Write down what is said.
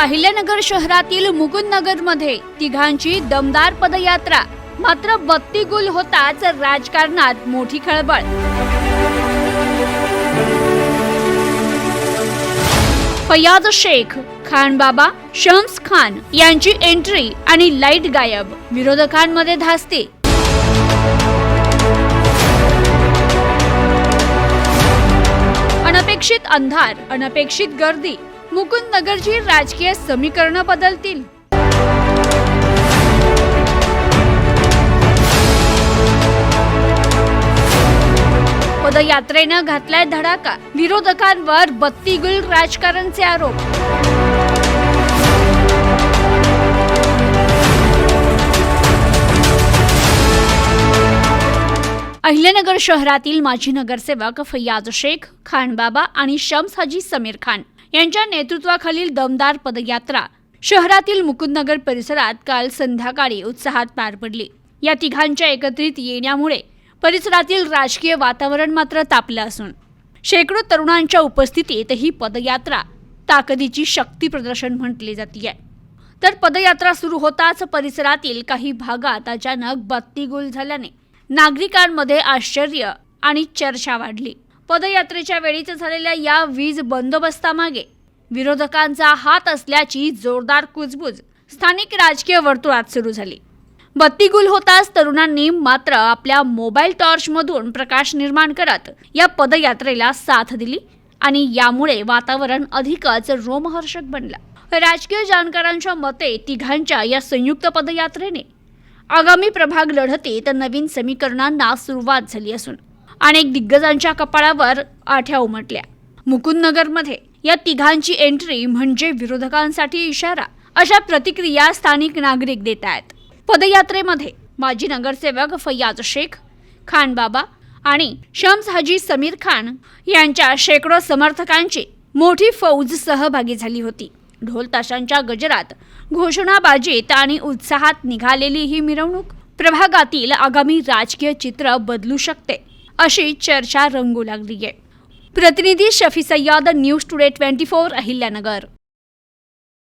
अहिल्यानगर शहरातील मुकुंदनगरमध्ये तिघांची दमदार पदयात्रा. मात्र बत्ती गुल होताच राजकारणात मोठी खळबळ. फयाज शेख खान बाबा शम्स खान यांची एंट्री आणि लाइट गायब. विरोधकांमध्ये धास्ती. अनपेक्षित अंधार अनपेक्षित गर्दी. मुकुंद नगरची राजकीय समीकरणं बदलतील. पदयात्रेनं घातलाय धडाका. विरोधकांवर बत्ती गुल राजकारणचे आरोप. अहिल्यानगर शहरातील माजी नगरसेवक फैयाज शेख खान बाबा आणि शम्स हाजी समीर खान यांच्या नेतृत्वाखालील दमदार पदयात्रा शहरातील मुकुंदनगर परिसरात काल संध्याकाळी उत्साहात पार पडली. या तिघांच्या एकत्रित येण्यामुळे परिसरातील राजकीय वातावरण मात्र तापलं असून शेकडो तरुणांच्या उपस्थितीत ही पदयात्रा ताकदीची शक्ती प्रदर्शन म्हटली जाते तर पदयात्रा सुरू होताच परिसरातील काही भागात अचानक बत्ती गुल झाल्याने नागरिकांमध्ये आश्चर्य आणि चर्चा वाढली. पदयात्रेच्या वेळीच झालेल्या या वीज बंदोबस्तामागे विरोधकांचा हात असल्याची जोरदार कुजबुज स्थानिक राजकीय वर्तुळात सुरू झाली. बत्ती गुल होताच तरुणांनी मात्र आपल्या मोबाईल टॉर्चमधून प्रकाश निर्माण करत या पदयात्रेला साथ दिली आणि यामुळे वातावरण अधिकच रोमहर्षक बनलं. राजकीय जाणकारांच्या मते तिघांच्या या संयुक्त पदयात्रेने आगामी प्रभाग लढतीत नवीन समीकरणांना सुरुवात झाली असून अनेक दिग्गजांच्या कपाळावर आठ्या उमटल्या. मुकुंदनगरमध्ये या तिघांची एंट्री म्हणजे विरोधकांसाठी इशारा अशा प्रतिक्रिया स्थानिक नागरिक देत आहेत. पदयात्रेमध्ये माजी नगरसेवक फैयाज शेख खान बाबा आणि शम्स हाजी समीर खान यांच्या शेकडो समर्थकांची मोठी फौज सहभागी झाली होती. ढोल ताशांच्या गजरात घोषणाबाजीत आणि उत्साहात निघालेली ही मिरवणूक प्रभागातील आगामी राजकीय चित्र बदलू शकते. अशी चर्चा रंगू लागली आहे प्रतिनिधी Shafi Sayyed news today twenty four Ahilyanagar.